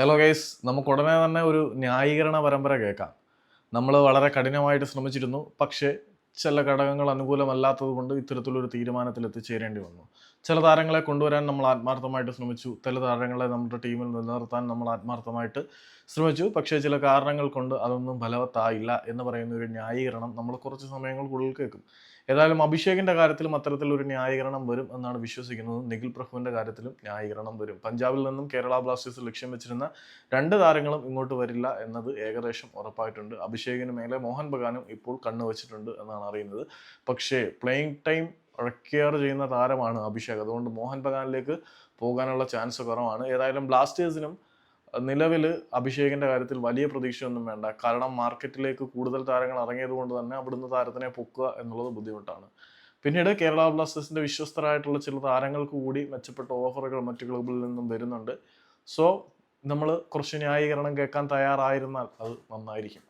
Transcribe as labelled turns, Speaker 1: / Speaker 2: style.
Speaker 1: Hello guys നമുക്ക് ഉടനെ തന്നെ ഒരു ന്യായീകരണ പരമ്പര കേൾക്കാം. നമ്മൾ വളരെ കഠിനമായിട്ട് ശ്രമിച്ചിരുന്നു. പക്ഷേ ചില ഘടകങ്ങൾ അനുകൂലമല്ലാത്തത് കൊണ്ട് ഇത്തരത്തിലൊരു തീരുമാനത്തിൽ എത്തിച്ചേരേണ്ടി വന്നു. ചില താരങ്ങളെ കൊണ്ടുവരാൻ നമ്മൾ ആത്മാർത്ഥമായിട്ട് ശ്രമിച്ചു. ചില താരങ്ങളെ നമ്മുടെ ടീമിൽ നിലനിർത്താൻ നമ്മൾ ആത്മാർത്ഥമായിട്ട് ശ്രമിച്ചു. പക്ഷേ ചില കാരണങ്ങൾ കൊണ്ട് അതൊന്നും ഫലവത്തായില്ല എന്ന് പറയുന്ന ഒരു ന്യായീകരണം നമ്മൾ കുറച്ച് സമയങ്ങൾക്കുള്ളിൽ കേൾക്കും. ഏതായാലും അഭിഷേകിന്റെ കാര്യത്തിലും അത്തരത്തിലൊരു ന്യായീകരണം വരും എന്നാണ് വിശ്വസിക്കുന്നത്. നിഖിൽ പ്രഭുവിന്റെ കാര്യത്തിലും ന്യായീകരണം വരും. പഞ്ചാബിൽ നിന്നും കേരള ബ്ലാസ്റ്റേഴ്സ് ലക്ഷ്യം വെച്ചിരുന്ന രണ്ട് താരങ്ങളും ഇങ്ങോട്ട് വരില്ല എന്നത് ഏകദേശം ഉറപ്പായിട്ടുണ്ട്. അഭിഷേകിന് മേലെ മോഹൻ ബഗാനും ഇപ്പോൾ കണ്ണുവച്ചിട്ടുണ്ട് എന്നാണ് അറിയുന്നത് പക്ഷേ പ്ലേയിങ് ടൈം റിക്വയർ ചെയ്യുന്ന താരമാണ് അഭിഷേക്. അതുകൊണ്ട് മോഹൻ ബഗാനിലേക്ക് പോകാനുള്ള ചാൻസ് കുറവാണ്. ഏതായാലും ബ്ലാസ്റ്റേഴ്സിനും നിലവിൽ അഭിഷേകിന്റെ കാര്യത്തിൽ വലിയ പ്രതീക്ഷയൊന്നും വേണ്ട. കാരണം മാർക്കറ്റിലേക്ക് കൂടുതൽ താരങ്ങൾ ഇറങ്ങിയത് കൊണ്ട് തന്നെ അവിടുന്ന് താരത്തിനെ പൊക്കുക എന്നുള്ളത് ബുദ്ധിമുട്ടാണ്. പിന്നീട് കേരള ബ്ലാസ്റ്റേഴ്സിന്റെ വിശ്വസ്തരായിട്ടുള്ള ചില താരങ്ങൾക്ക് കൂടി മെച്ചപ്പെട്ട ഓഫറുകൾ മറ്റു ക്ലബിൽ നിന്നും വരുന്നുണ്ട്. സോ നമ്മൾ കുറച്ച് ന്യായീകരണം കേൾക്കാൻ തയ്യാറായിരുന്നാൽ അത് നന്നായിരിക്കും.